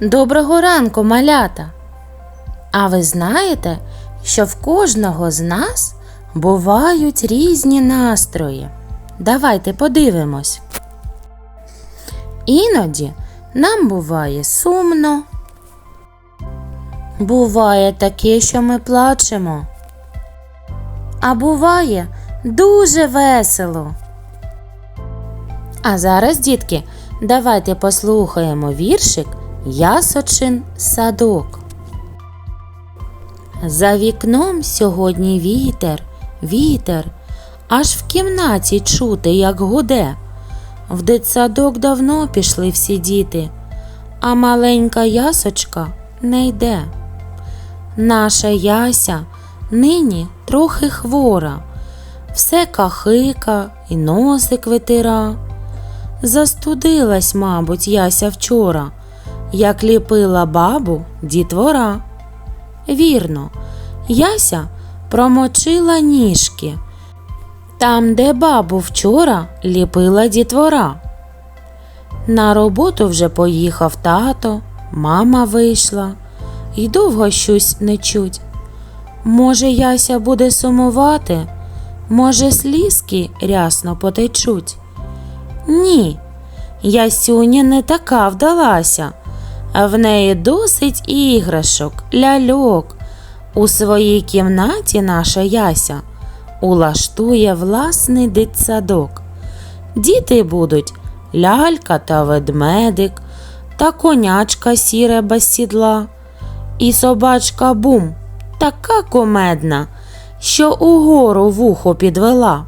Доброго ранку, малята! А ви знаєте, що в кожного з нас бувають різні настрої? Давайте подивимось. Іноді нам буває сумно. Буває таке, що ми плачемо. А буває дуже весело. А зараз, дітки, давайте послухаємо віршик Ясочин садок. За вікном сьогодні вітер, вітер, аж в кімнаті чути, як гуде. В дитсадок давно пішли всі діти, а маленька ясочка не йде. Наша яся нині трохи хвора, все кахика і носик витира. Застудилась, мабуть, яся вчора, як ліпила бабу дітвора. Вірно, яся промочила ніжки. Там, де бабу вчора ліпила дітвора. На роботу вже поїхав тато, мама вийшла, і довго щось не чуть. Може, яся буде сумувати, може, слізки рясно потечуть. Ні, Ясюня не така вдалася, в неї досить іграшок, ляльок. У своїй кімнаті наша яся улаштує власний дитсадок. Діти будуть лялька та ведмедик, та конячка сіре без сідла, і собачка бум така комедна, що угору вухо підвела.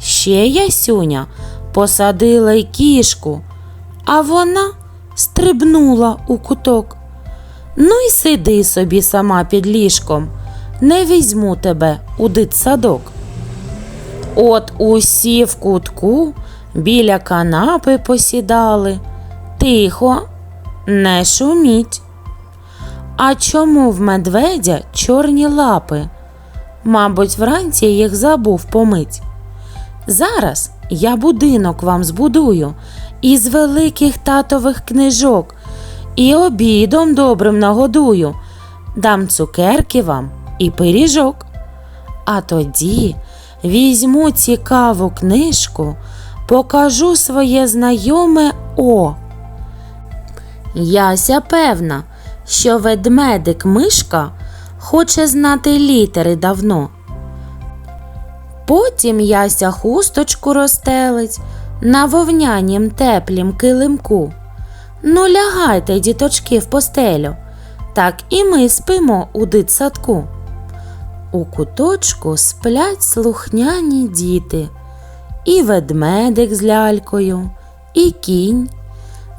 Ще ясюня посадила й кішку, а вона стрибнула у куток. Ну й сиди собі сама під ліжком, не візьму тебе у дитсадок. От усі в кутку біля канапи посідали. Тихо, не шуміть. А чому в медведя чорні лапи? Мабуть, вранці їх забув помить. Зараз я будинок вам збудую із великих татових книжок і обідом добрим нагодую, дам цукерки вам і пиріжок. А тоді візьму цікаву книжку, покажу своє знайоме О. Яся певна, що ведмедик мишка хоче знати літери давно. Потім яся хусточку розстелить на вовнянім теплім килимку. Ну, лягайте, діточки, в постелю, так і ми спимо у дитсадку. У куточку сплять слухняні діти, і ведмедик з лялькою, і кінь.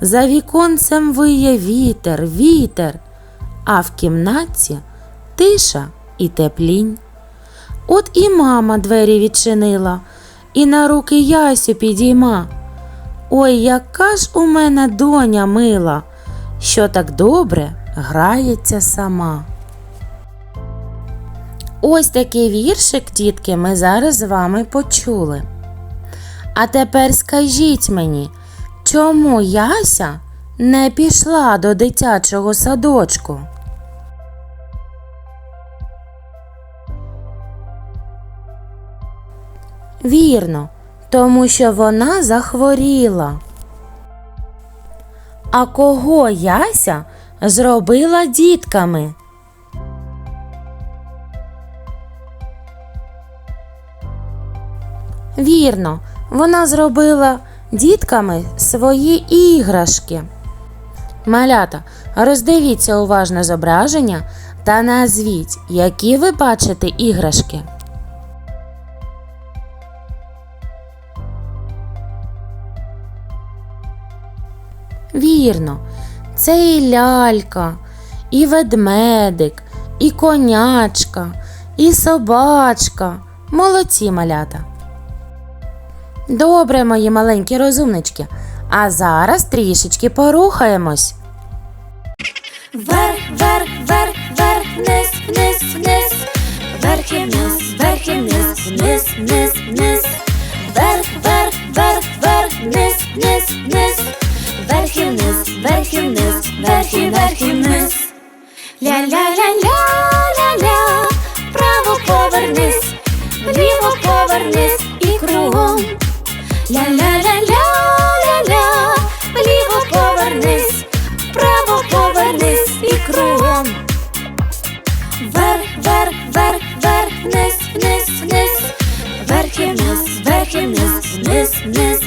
За віконцем виє вітер, вітер, а в кімнаті тиша і теплінь. От і мама двері відчинила, і на руки Ясю підійма. Ой, яка ж у мене доня мила, що так добре грається сама. Ось такий віршик, дітки, ми зараз з вами почули. А тепер скажіть мені, чому Яся не пішла до дитячого садочку? Вірно, тому що вона захворіла. А кого Яся зробила дітками? Вірно, вона зробила дітками свої іграшки. Малята, роздивіться уважно зображення та назвіть, які ви бачите іграшки. Вірно, це і лялька, і ведмедик, і конячка, і собачка. Молодці малята. Добре, мої маленькі розумнички. А зараз трішечки порухаємось. Вверх, вверх, вверх, вверх, вниз, вниз, вниз, вверх і вниз, вверх і вниз, вниз, вниз, вниз, вверх, вверх, вверх, вверх, вниз, вниз, вниз, вверх і вниз, вверх і. Ля-ля-ля-ля, ля-ля, право повернись, вліво повернись і кругом. Ля-ля-ля-ля, ля-ля, вліво повернись, право повернись і кругом. Вверх, вверх, верх, вверх, вниз, вниз, вниз, вверх і вниз, вниз, вниз.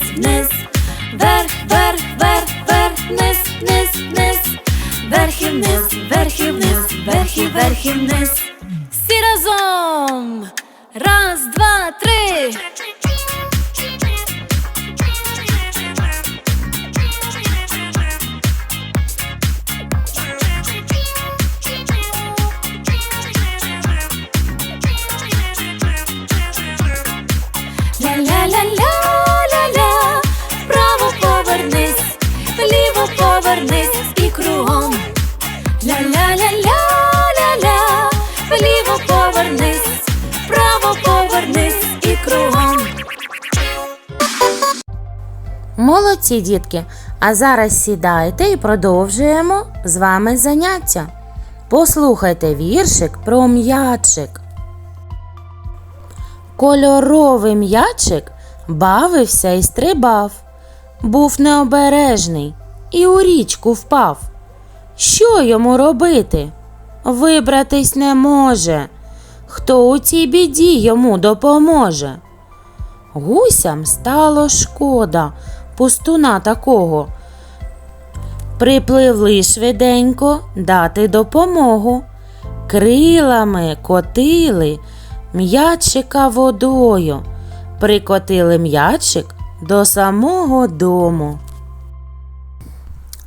Молодці, дітки! А зараз сідайте і продовжуємо з вами заняття. Послухайте віршик про м'ячик. Кольоровий м'ячик бавився і стрибав, був необережний і у річку впав. Що йому робити? Вибратись не може. Хто у цій біді йому допоможе? Гусям стало шкода пустуна такого. Припливли швиденько дати допомогу. Крилами котили м'ячика водою, прикотили м'ячик до самого дому.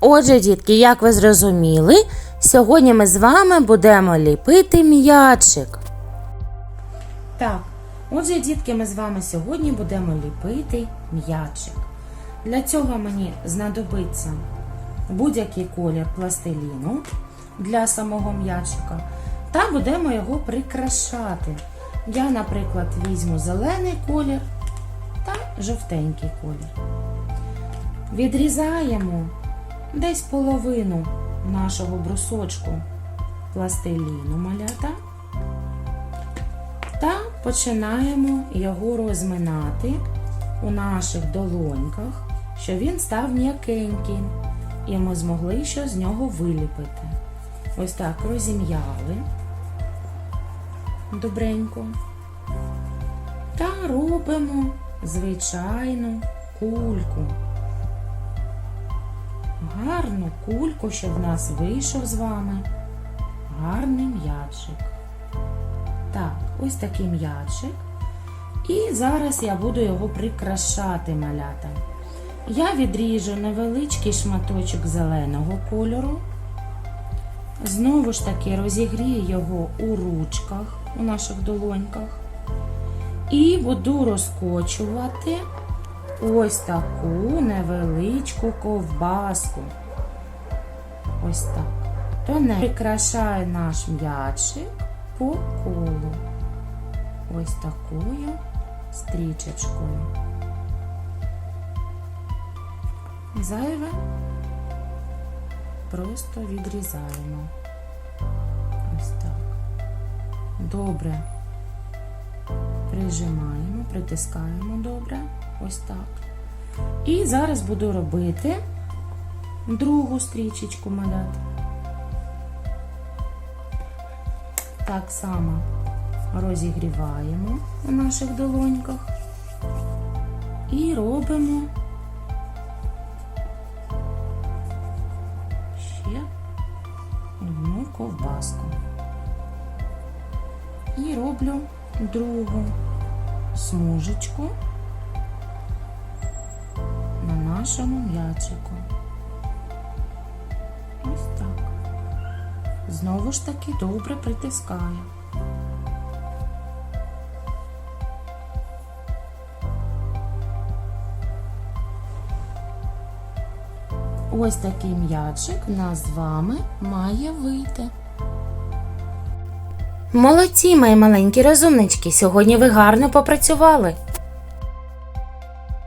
Отже, дітки, як ви зрозуміли, сьогодні ми з вами будемо ліпити м'ячик. Так, отже, дітки, ми з вами сьогодні будемо ліпити м'ячик. Для цього мені знадобиться будь-який колір пластиліну для самого м'ячика. Та будемо його прикрашати. Я, наприклад, візьму зелений колір та жовтенький колір. Відрізаємо десь половину нашого брусочку пластиліну малята та починаємо його розминати у наших долоньках, щоб він став м'якеньким, і ми змогли що з нього виліпити. Ось так розім'яли добренько. Та робимо звичайну кульку. Гарну кульку, щоб в нас вийшов з вами гарний м'ячик. Так, ось такий м'ячик. І зараз я буду його прикрашати малята. Я відріжу невеличкий шматочок зеленого кольору. Знову ж таки розігрію його у ручках, у наших долоньках. І буду розкочувати ось таку невеличку ковбаску. Ось так. Тоне прикрашаю наш м'ячик по колу. Ось такою стрічечкою. Зайве просто відрізаємо. Ось так. Добре. Прижимаємо, притискаємо добре. Ось так. І зараз буду робити другу стрічечку малят. Так само розігріваємо у наших долоньках і робимо ковбаску. І роблю другу смужечку на нашому м'ячику. Ось так. Знову ж таки добре притискаю. Ось такий м'ячик у нас з вами має вийти. Молодці, мої маленькі розумнички! Сьогодні ви гарно попрацювали.